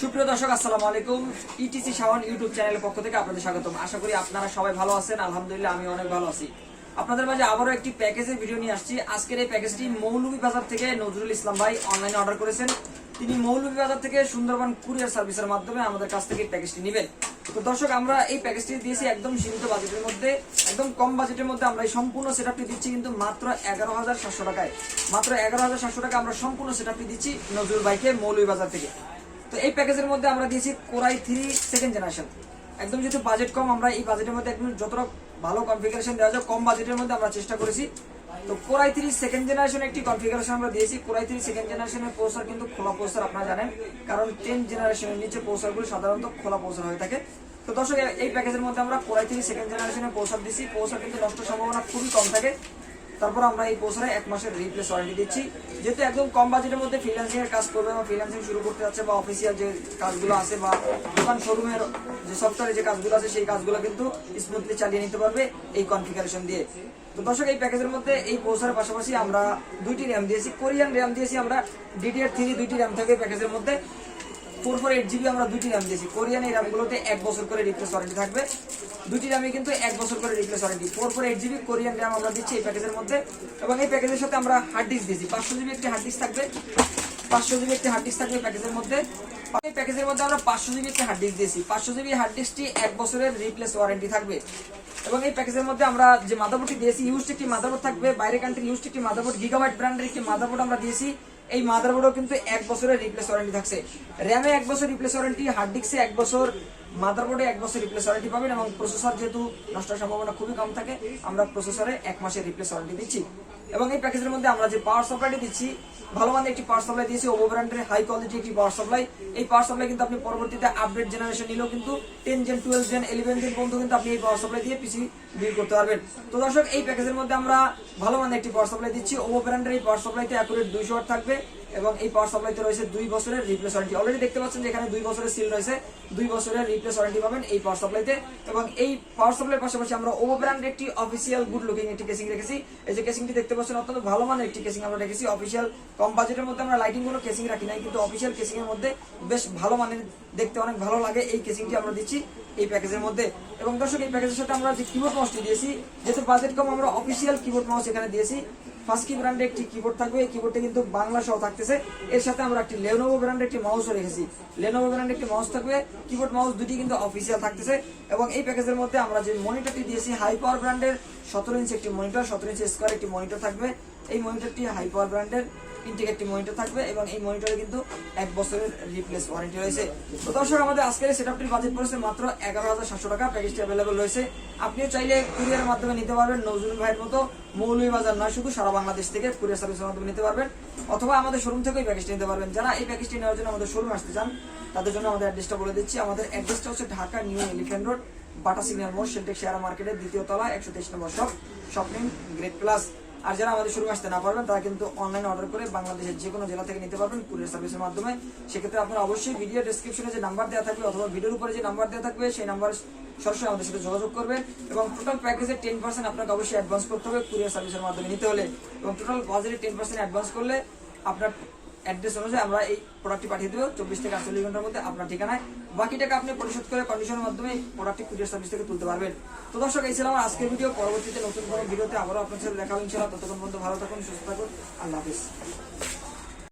সুপ্রিয় দর্শক, আসসালামু আলাইকুম। ইটিসি শাওন ইউটিউব চ্যানেলের পক্ষ থেকে আপনাদের স্বাগতম। আশা করি আপনারা সবাই ভালো আছেন। আলহামদুলিল্লাহ, আমি অনেক ভালো আছি। আপনাদের মাঝে আবারও একটি প্যাকেজের ভিডিও নিয়ে আসছি। আজকের এই প্যাকেজটি মৌলভী বাজার থেকে নজরুল ইসলাম ভাই অনলাইনে অর্ডার করেছেন। তিনি মৌলভী বাজার থেকে সুন্দরবন কুরিয়ার সার্ভিসের মাধ্যমে আমাদের কাছ থেকে প্যাকেজটি নেবেন। তো দর্শক, আমরা এই প্যাকেজটি দিয়েছি একদম সীমিত বাজেটের মধ্যে, একদম কম বাজেটের মধ্যে আমরা এই সম্পূর্ণ সেটআপটি দিচ্ছি কিন্তু মাত্র এগারো হাজার সাতশো টাকায়। মাত্র এগারো হাজার সাতশো টাকা আমরা সম্পূর্ণ সেটআপটি দিচ্ছি নজরুল ভাইকে মৌলভী বাজার থেকে। তো এই প্যাকেজের মধ্যে আমরা দিয়েছি কোরাই থ্রি সেকেন্ড জেনারেশন একদম যেহেতু বাজেট কম, আমরা এই বাজেটের মধ্যে একদম যতটা ভালো কনফিগারেশন দেওয়া যায়, কম বাজেটের মধ্যে আমরা চেষ্টা করেছি। তো core i three second generation একটি কনফিগারেশন আমরা দিয়েছি। কোরাই থ্রি সেকেন্ড জেনারেশনের পৌসার কিন্তু খোলা পৌসার আপনারা জানেন, কারণ টেন জেনারেশনের নিচে পৌসারগুলো সাধারণত খোলা পৌসার হয়ে থাকে। তো দর্শক, এই প্যাকেজের মধ্যে আমরা কোরাই থ্রি সেকেন্ড জেনারেশনের পৌসার দিচ্ছি পৌসার কিন্তু নষ্ট সম্ভাবনা খুবই কম থাকে। তারপর আমরা এই পৌঁছায় এক মাসের রিপ্লেস ওয়ারেন্টি দিচ্ছি। যেহেতু একদম কম বাজেটের মধ্যে ফ্রিল্যান্সিং এর কাজ করবে বা ফ্রিল্যান্সিং শুরু করতে যাচ্ছে বা অফিসিয়াল যে কাজগুলো আছে বা দোকান শোরুমের যে সফটওয়্যারে যে কাজগুলো আছে সেই কাজগুলো কিন্তু স্মুথলি চালিয়ে নিতে পারবে এই কনফিগারেশন দিয়ে। তো দর্শক, এই প্যাকেজের মধ্যে এই পৌঁছার পাশাপাশি আমরা দুইটি র্যাম দিয়েছি। কোরিয়ান র্যাম দিয়েছি আমরা ডিডিআর থ্রি দুইটি র্যাম থাকে প্যাকেজের মধ্যে। ফোর ফোর এইট জিবি আমরা দুটি র্যাম দিয়েছি। কোরিয়ান এই র্যামগুলোতে এক বছর করে রিপ্লেস ওয়ারেন্টি থাকবে। দুটি র্যামে কিন্তু এক বছর করে replace warranty four four eight GB Korean RAM আমরা দিচ্ছি এই প্যাকেজের মধ্যে। এবং এই প্যাকেজের সাথে আমরা হার্ড ডিস্ক দিয়েছি। পাঁচশো জিবি একটি হার্ড ডিস্ক থাকবে। পাঁচশো জিবি একটি হার্ড ডিস্ক থাকবে প্যাকেজের মধ্যে। এই প্যাকেজের মধ্যে আমরা পাঁচশো জিবি একটি হার্ড ডিস্ক দিয়েছি। পাঁচশো জিবি হার্ড ডিস্কটি এক বছরের রিপ্লেস ওয়ারেন্টি থাকবে। এবং এই প্যাকেজের মধ্যে আমরা যে মাদারবোর্ডটি দিয়েছি ইউজড একটি মাদারবোর্ড থাকবে। বাইরে কান্ট্রি ইউজড একটি মাদারবোর্ড গিগাবাইট ব্র্যান্ডের একটি মাদারবোর্ড আমরা দিয়েছি। এই মাদারবোর্ডও কিন্তু এক বছরের রিপ্লেস ওয়ারেন্টি থাকছে। র্যামে এক বছর রিপ্লেস ওয়ারেন্টি হার্ড ডিস্কে এক বছর, মাদারবোর্ডে এক বছর রিপ্লেস ওয়ারেন্টি পাবেন এবং প্রসেসর যেহেতু নষ্টের সম্ভাবনা খুবই কম থাকে, আমরা প্রসেসরে এক মাসের রিপ্লেস ওয়ারেন্টি দিচ্ছি। এবং এই প্যাকেজের মধ্যে আমরা যে পাওয়ার সাপ্লাইটি দিচ্ছি, ভালো মানের একটি পাওয়ার সাপ্লাই দিয়েছি ওভো ব্র্যান্ডের হাই কোয়ালিটি একটি পাওয়ার সাপ্লাই এই পাওয়ার সাপ্লাই কিন্তু আপনি পরবর্তীতে আপডেট জেনারেশন নিলেও কিন্তু ten gen twelve gen eleven gen পর্যন্ত কিন্তু আপনি এই পাওয়ার সাপ্লাই দিয়ে পিসি বিল করতে পারবেন। তো দর্শক, এই প্যাকেজের মধ্যে আমরা ভালো মানের একটি পাওয়ার সাপ্লাই দিচ্ছি। ওভো ব্র্যান্ডের এই পাওয়ার সাপ্লাইতে অ্যাকুরেট দুইশো ওয়াট থাকবে। এবং এই পাওয়ার সাপ্লাইতে রয়েছে দুই বছরের রিপ্লেস ওয়ারেন্টি অলরেডি দেখতে পাচ্ছেন যে এখানে দুই বছরের সিল রয়েছে, দুই বছরের রিপ্লেস ওয়ারেন্টি পাবেন এই পাওয়ার সাপ্লাইতে এবং এই পাওয়ার সাপ্লাইয়ের পাশাপাশি আমরা ওভো ব্র্যান্ডের একটি অফিসিয়াল গুড লুকিং একটি কেসিং রেখেছি। এই যে কেসিংটি দেখতে পাচ্ছেন, অত্যন্ত ভালো মানের একটি কেসিং আমরা রেখেছি। অফিসিয়াল কম বাজেটের মধ্যে আমরা লাইটিংগুলো কেসিং রাখি নাই, কিন্তু অফিসিয়াল কেসিং এর মধ্যে বেশ ভালো মানের, দেখতে অনেক ভালো লাগে এই কেসিংটি আমরা দিচ্ছি এই প্যাকেজের মধ্যে। এবং দর্শক, এই প্যাকেজের সাথে আমরা যে কিবোর্ড মাউসটি দিয়েছি, যেহেতু বাজেট কম, আমরা অফিসিয়াল কিবোর্ড মাউস এখানে দিয়েছি। ফাস্কি ব্র্যান্ডের একটি কিবোর্ড থাকবে। এই কিবোর্ডটা কিন্তু বাংলা সহ থাকতেছে। এর সাথে আমরা একটি লেনোভো ব্র্যান্ডের একটি মাউসও রেখেছি। লেনোভো ব্র্যান্ডের একটি মাউস থাকবে। কিবোর্ড মাউস দুটি কিন্তু অফিসিয়াল থাকতেছে এবং এই প্যাকেজের মধ্যে আমরা যে মনিটরটি দিয়েছি হাই পাওয়ার ব্র্যান্ডের সতেরো ইঞ্চি একটি মনিটর সতেরো ইঞ্চি স্কোয়ার একটি মনিটর থাকবে। এই মনিটরটি হাই পাওয়ার ব্র্যান্ডের ইনটেক একটি মনিটর থাকবে এবং এই মনিটরে কিন্তু এক বছরের রিপ্লেস ওয়ারেন্টি রয়েছে। তো দর্শক, আমাদের আজকের বাজেট পড়েছে মাত্র এগারো হাজার সাতশো টাকা। প্যাকেজটি অ্যাভেলেবল রয়েছে। আপনিও চাইলে মাধ্যমে নিতে পারবেন। নজরুল ভাইয়ের মতো মৌলভী বাজার নয় শুধু সারা বাংলাদেশ থেকে কুরিয়ার সার্ভিসের মাধ্যমে নিতে পারবেন। অথবা আমাদের শোরুম থেকেই প্যাকেজটি নিতে পারবেন। যারা এই প্যাকেজটি নেওয়ার জন্য আমাদের শোরুম আসতে চান, তাদের জন্য আমাদের অ্যাড্রেসটা বলে দিচ্ছি। আমাদের অ্যাড্রেসটা হচ্ছে Dhaka New Elephant Road, Bata signal মোড় সেন্টেক শেয়ার মার্কেটের দ্বিতীয় তলা, একশো তেইশ নম্বর শপ শপিং গ্রেট প্লাস আর যারা আমাদের শুরু আসতে না পারবেন, তারা কিন্তু অনলাইন অর্ডার করে বাংলাদেশের যে কোনো জেলা থেকে নিতে পারবেন কুরিয়ার সার্ভিসের মাধ্যমে। সেক্ষেত্রে আপনারা অবশ্যই ভিডিও ডিসক্রিপশনে যে নাম্বার দেওয়া থাকবে অথবা ভিডিওর উপরে যে নাম্বার দেওয়া থাকবে, সেই নাম্বার সরাসরি আমাদের সাথে যোগাযোগ করবেন এবং টোটাল প্যাকেজের টেন পার্সেন্ট আপনাকে অবশ্যই অ্যাডভান্স করতে হবে কুরিয়ার সার্ভিসের মাধ্যমে নিতে হলে। এবং টোটাল বাজারে টেন পার্সেন্ট অ্যাডভান্স করলে আপনার অ্যাড্রেস অনুযায়ী আমরা এই প্রোডাক্টটি পাঠিয়ে দেবো। চব্বিশ থেকে আটচল্লিশ ঘণ্টার মধ্যে আপনার ঠিকানায়। বাকি টাকা আপনি পরিশোধ করে কন্ডিশনের মাধ্যমে প্রোডাক্টটি কুরিয়ার সার্ভিস থেকে তুলতে পারবেন। তো দর্শক, এই ছিল আমার আজকের ভিডিও পরবর্তীতে নতুন কোনো ভিডিওতে আবারও আপনার সাথে দেখা হবে ইনশাল্লাহ ততক্ষণ পর্যন্ত ভালো থাকুন, সুস্থ থাকুন। আল্লাহ হাফিজ।